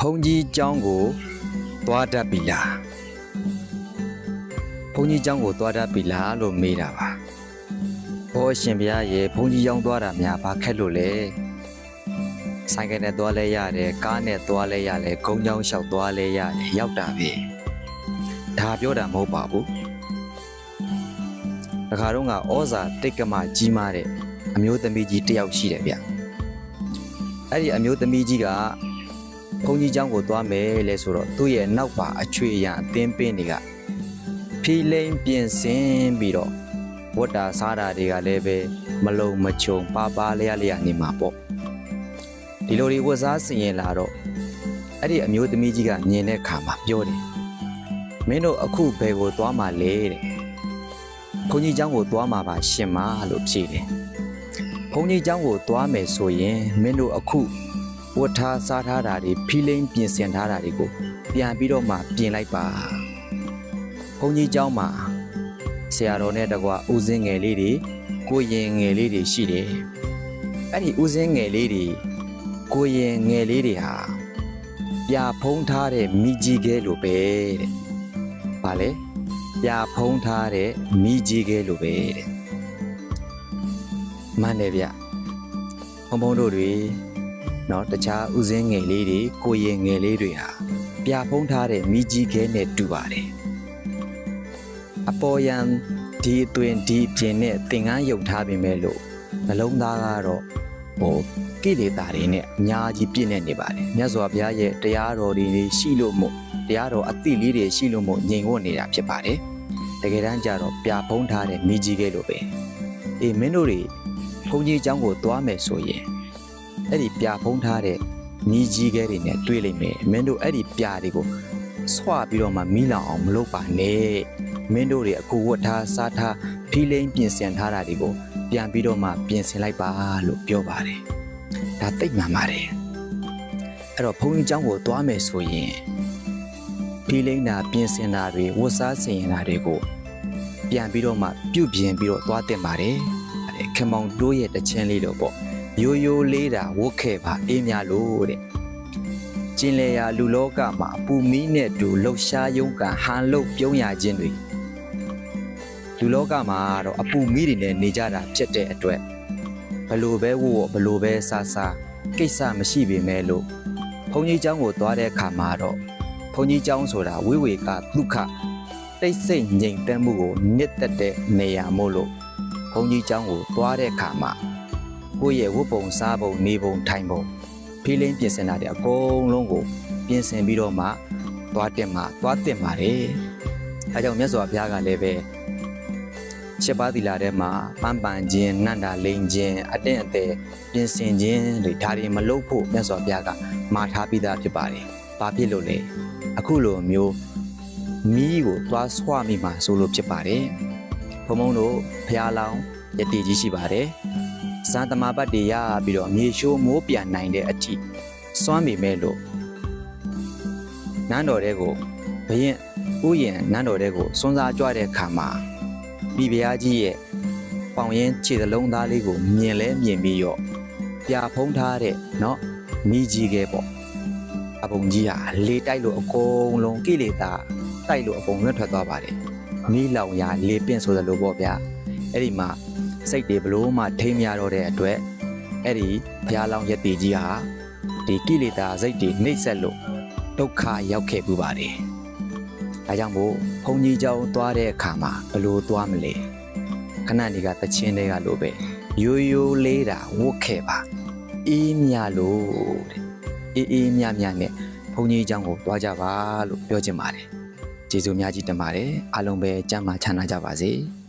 ဖုန်ကြီးเจ้าကိုသွားတတ်ပြီလားဖုန်ကြီးเจ้าကိုသွားတတ်ပြီလားလို့မေးတာပါဘောအရှင်ဘုရားရေဖုန်ကြီးကြောင်းသွားတာများဘာခက်လို့လဲဆိုင်ကယ်နဲ့သွားလဲရတယ်ကားနဲ့သွားလဲရတယ်ကုန်းကြောင်းလျှောက်သွားလဲရတယ်ရောက်တာပဲဒါပြောတာမဟုတ်ပါဘူးတခါတော့ကဩဇာတိတ်ကမကြီးမားတဲ့အမျိုးသမီးကြီးတစ်ယောက်ရှိတယ်ဗျအဲ့ဒီအမျိုးသမီးကြီးက ဘုန်းကြီးเจ้าကိုသွားမယ်လဲဆိုတော့သူ့ရဲ့နောက်ပါအချွေရန်အသင်းပင်းတွေကဖီလိန်ပြင်ဆင်ပြီးတော့ဝတ်တာစားတာတွေကလည်းပဲမလုံမချုံပါပါလျက်လျက်နေမှာပေါ့ဒီလိုတွေဝတ်စားစင်ရင်လာတော့အဲ့ဒီအမျိုးသမီးကြီးကမြင်တဲ့ခါမှာပြောတယ်မင်းတို့အခုဘယ်ကိုသွားမှလဲတဲ့ဘုန်းကြီးเจ้าကိုသွားမှာပါရှင်မလို့ဖြေတယ်ဘုန်းကြီးเจ้าကိုသွားမယ်ဆိုရင်မင်းတို့အခု ဝတ်ထားစားထားတာတွေဖီလိန်ပြင်ဆင်ထားတာတွေကိုပြန်ပြီးတော့မှပြင်လိုက်ပါဘုန်းကြီးเจ้าမှာဆရာတော်နဲ့တကွာဦးစင်းငယ်လေးတွေကိုရင်ငယ်လေးတွေရှိတယ်အဲ့ဒီဦးစင်းငယ်လေးတွေကိုရင်ငယ်လေးတွေဟာပြဖုံးထားတဲ့မိကြီးကဲလိုပဲတဲ့။ဘာလဲပြဖုံးထားတဲ့မိကြီးကဲလိုပဲတဲ့။မှန်တယ်ဗျ။ဘုံဘုံတို့တွေ เนาะတခြားဥစဉ်ငယ်လေးတွေကိုရင်ငယ်လေးတွေဟာပြဖုံးထားတဲ့မိကြီးခဲနဲ့တူပါတယ်အပေါ်ယံဒီအတွင်ဒီပြင်နဲ့သင်္ကန်းယုံထားပေမဲ့လို့နှလုံးသားကတော့ဟိုကိလေသာတွေနဲ့အများကြီးပြည့်နေနေပါတယ်မြတ်စွာဘုရားရဲ့တရားတော်တွေရှိလို့မို့တရားတော်အသိလေးတွေရှိလို့မို့ညင်ဝတ်နေတာဖြစ်ပါတယ်တကယ်တမ်းကျတော့ပြဖုံးထားတဲ့မိကြီးခဲလိုပဲအေးမင်းတို့တွေဘုန်းကြီးเจ้าကိုသွားမယ်ဆိုရင် အဲ့ဒီပြဖုံးထားတဲ့မြည်ကြီးခဲတွေနဲ့တွေးလိုက်မယ်မင်းတို့အဲ့ဒီပြတွေကိုဆွပြီးတော့မှမီးလောင်အောင်မလုပ်ပါနဲ့မင်းတို့တွေအခုဝတ်ထားစားထားဖီလိန်ပြင်ဆင်ထားတာတွေကိုပြန်ပြီးတော့မှပြင်ဆင်လိုက်ပါလို့ပြောပါတယ်ဒါသိပ်မှန်ပါတယ်အဲ့တော့ဘုန်းကြီးเจ้าကိုသွားမယ်ဆိုရင်ဖီလိန်တာပြင်ဆင်တာတွေဝတ်စားဆင်ရင်တာတွေကိုပြန်ပြီးတော့မှပြုပြင်ပြီးတော့သွားတင်ပါတယ်အဲ့ခင်မောင်တိုးရဲ့တခြင်းလေးလို့ပေါ့ ရိုးရိုးလေးတာဝတ်ခဲ့ပါအေးမြလို့တဲ့ကျင်လေရာလူလောကမှာအပူမီးနဲ့တူလှုပ်ရှားယုံကဟန်လုတ်ပြုံးရခြင်းတွေလူလောကမှာတော့အပူမီးတွေနဲ့နေကြတာဖြစ်တဲ့အတွက်ဘလို့ပဲဝတ်ဝတ်ဘလို့ပဲစားစားကိစ္စမရှိပေမဲ့လို့ဘုန်းကြီးเจ้าကိုသွားတဲ့အခါမှာတော့ဘုန်းကြီးเจ้าဆိုတာဝိဝေကဒုက္ခတိတ်ဆိတ်ငြိမ်သက်မှုကိုနစ်သက်တဲ့နေရာမို့လို့ဘုန်းကြီးเจ้าကိုသွားတဲ့အခါမှာ ကိုယ့်ရဲ့ဝတ်ပုံစားပုံနေပုံထိုင်ပုံဖီလင်းပြင်ဆင်တာတွေအကုန်လုံးကိုပြင်ဆင်ပြီးတော့မှသွားတင်မှာသွားတင်ပါတယ်။အဲကြောင့်မြတ်စွာဘုရားကလည်းပဲရှစ်ပါးသီလာထဲမှာပန်းပန်ခြင်းနန္တာလိန်ခြင်းအတင့်အသေးပြင်ဆင်ခြင်းတွေဒါတွေမလုပ်ဖို့မြတ်စွာဘုရားကမှာထားပြီးသားဖြစ်ပါတယ်။ဘာဖြစ်လို့လဲ။အခုလိုမျိုးမီးကိုသွားဆွမိမှာဆိုလို့ဖြစ်ပါတယ်။ဘုံဘုံတို့ဘုရားလောင်းယတိကြီးရှိပါတယ်။ စံတမာပတ်တွေရပြီးတော့မြေရှိုးမိုးပြန်နိုင်တဲ့အထိစွမ်းမိမဲ့လို့နန်းတော်တဲ့ကိုဘရင်ဥယျင်နန်းတော်တဲ့ကိုစွန်းစားကြွတဲ့အခါမှာမိဖုရားကြီးရဲ့ပေါင်ရင်ခြေသလုံးသားလေးကိုမြင်လဲမြင်ပြီးတော့ပြဖုံးထားတဲ့เนาะမိကြီးကဲပေါ့အပုံကြီးဟာလေတိုက်လို့အကုန်လုံးကိလေသာတိုက်လို့အကုန်လွတ်ထွက်သွားပါတယ်မိလောင်ရာလေပင့်ဆိုသလိုပေါ့ဗျာအဲ့ဒီမှာ စိတ်တွေဘလို့မှထိမ့်မရတော့တဲ့အတွက်အဲ့ဒီဘုရားလောင်းယတိကြီးဟာဒီကိလေသာစိတ်တွေနှိပ်စက်လို့ဒုက္ခရောက်ခဲ့ပူပါတယ်။ဒါကြောင့်မို့ဘုန်းကြီးကျောင်းသွားတဲ့အခါမှာဘလို့သွားမလဲ။ခဏနေကတချင်းတွေကလို့ပဲရိုးရိုးလေးတာဝတ်ခဲ့ပါအေးမြလို့တဲ့အေးအေးမြမြနဲ့ဘုန်းကြီးကျောင်းကိုသွားကြပါလို့ပြောချင်ပါတယ်။ကျေးဇူးများကြီးတင်ပါတယ်။အားလုံးပဲကျမ်းမာချမ်းသာကြပါစေ။